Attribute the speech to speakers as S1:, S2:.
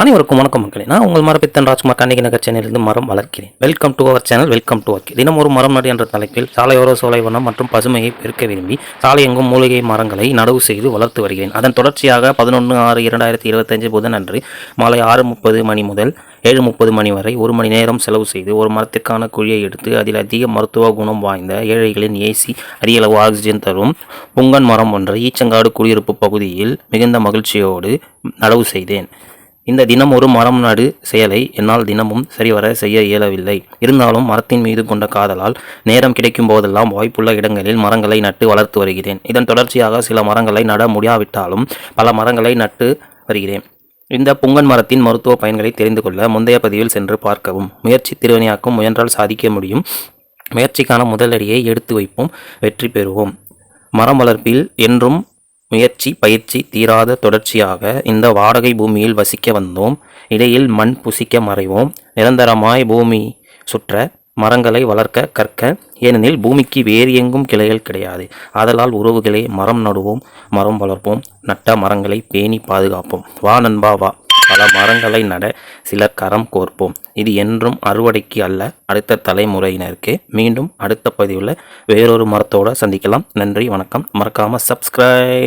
S1: அனைவருக்கும் வணக்கம் மக்களே. நான் உங்கள் மரபித்தன் ராஜ்குமார் கண்ணகி நகர் சென்னையிலிருந்து மரம் வளர்க்கிறேன். Welcome to our channel welcome to work தினம் ஒரு மரம் நடு என்ற தலைப்பில் சாலையோர சோலைவனம் மற்றும் பசுமையை பெருக்க விரும்பி சாலையெங்கும் மூலிகை மரங்களை நடவு செய்து வளர்த்து வருகிறேன். அதன் தொடர்ச்சியாக பதினொன்று ஆறு இரண்டாயிரத்தி இருபத்தஞ்சு புதன் அன்று மாலை ஆறு முப்பது மணி முதல் ஏழு முப்பது மணி வரை ஒரு மணி நேரம் செலவு செய்து ஒரு மரத்திற்கான குழியை எடுத்து அதில் அதிக மருத்துவ குணம் வாய்ந்த ஏழைகளின் ஏசி அதிக அளவு ஆக்சிஜன் தரும் புங்கன் மரம் ஒன்றை ஈச்சங்காடு குடியிருப்பு பகுதியில் மிகுந்த மகிழ்ச்சியோடு நடவு செய்தேன். இந்த தினம் ஒரு மரம் நடு செயலை என்னால் தினமும் சரிவர செய்ய இயலவில்லை. இருந்தாலும் மரத்தின் மீது கொண்ட காதலால் நேரம் கிடைக்கும் போதெல்லாம் வாய்ப்புள்ள இடங்களில் மரங்களை நட்டு வளர்த்து வருகிறேன். இதன் தொடர்ச்சியாக சில மரங்களை நட முடியாவிட்டாலும் பல மரங்களை நட்டு வருகிறேன். இந்த புங்கன் மரத்தின் மருத்துவ பயன்களை தெரிந்து கொள்ள முந்தைய பதிவில் சென்று பார்க்கவும். முயற்சி திருவினையாக்கும் முயன்றால் சாதிக்க முடியும். முயற்சிக்கான முதலடியை எடுத்து வைப்போம். வெற்றி பெறுவோம். மரம் வளர்ப்பில் என்றும் முயற்சி பயிற்சி தீராத தொடர்ச்சியாக இந்த வாடகை பூமியில் வசிக்க வந்தோம். இடையில் மண் புசிக்க மறைவோம். நிரந்தரமாய் பூமி சுற்ற மரங்களை வளர்க்க கற்க. ஏனெனில் பூமிக்கு வேறு எங்கும் கிளைகள் கிடையாது. ஆதலால் உறவுகளே மரம் நடுவோம் மரம் வளர்ப்போம் நட்ட மரங்களை பேணி பாதுகாப்போம். வா நண்பா வா. பல மரங்களை நட சிலர் கரம் கோர்ப்போம். இது என்றும் அறுவடைக்கு அல்ல அடுத்த தலைமுறையினருக்கு. மீண்டும் அடுத்த பதிவில் வேறொரு மரத்தோடு சந்திக்கலாம். நன்றி வணக்கம். மறக்காமல் சப்ஸ்கிரைப்